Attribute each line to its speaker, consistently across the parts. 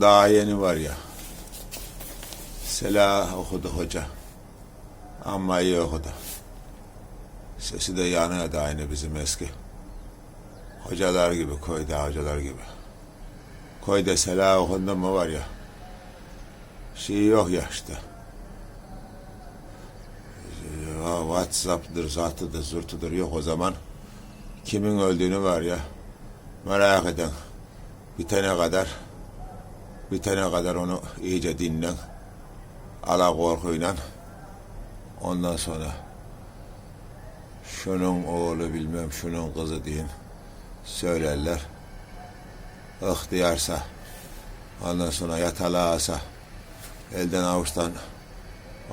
Speaker 1: Daha yeni var ya. Selah okudu hoca. Ama iyi okudu. Sesi de yanıyordu aynı bizim eski. Hocalar gibi, koyda hocalar gibi. Koyda selah okundu mu var ya. Şey yok ya işte. Whatsapp'dır, zatıdır, zurtudur yok o zaman. Kimin öldüğünü var ya. Merak eden. Bitene kadar bitene kadar onu iyice dinlen. Ala korkuyla. Ondan sonra şunun oğlu bilmem şunun kızı deyin. Söylerler. İhtiyarsa ondan sonra yatalağasa elden avuçtan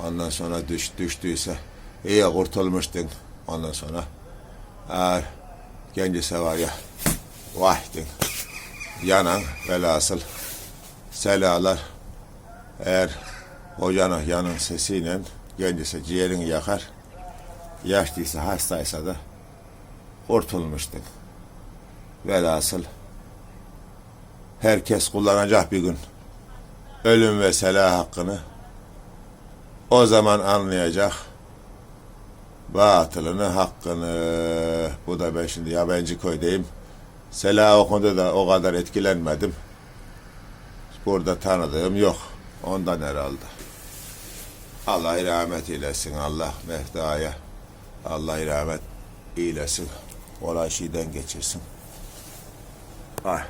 Speaker 1: ondan sonra düş, düştüyse iyi kurtulmuştun ondan sonra eğer gencise var ya vahdin yanan velhasıl selalar. Eğer hocanın yanın sesiyle gencise ciğerini yakar yaşlıysa hastaysa da kurtulmuştun velhasıl herkes kullanacak bir gün ölüm ve selah hakkını o zaman anlayacak batılını hakkını. Bu da ben şimdi yabancı koydayım. Selah okundu da o kadar etkilenmedim burada tanıdığım yok. Ondan herhalde. Allah rahmet eylesin Allah Mehda'ya. Allah rahmet eylesin. Olay şeyden geçirsin. Ay.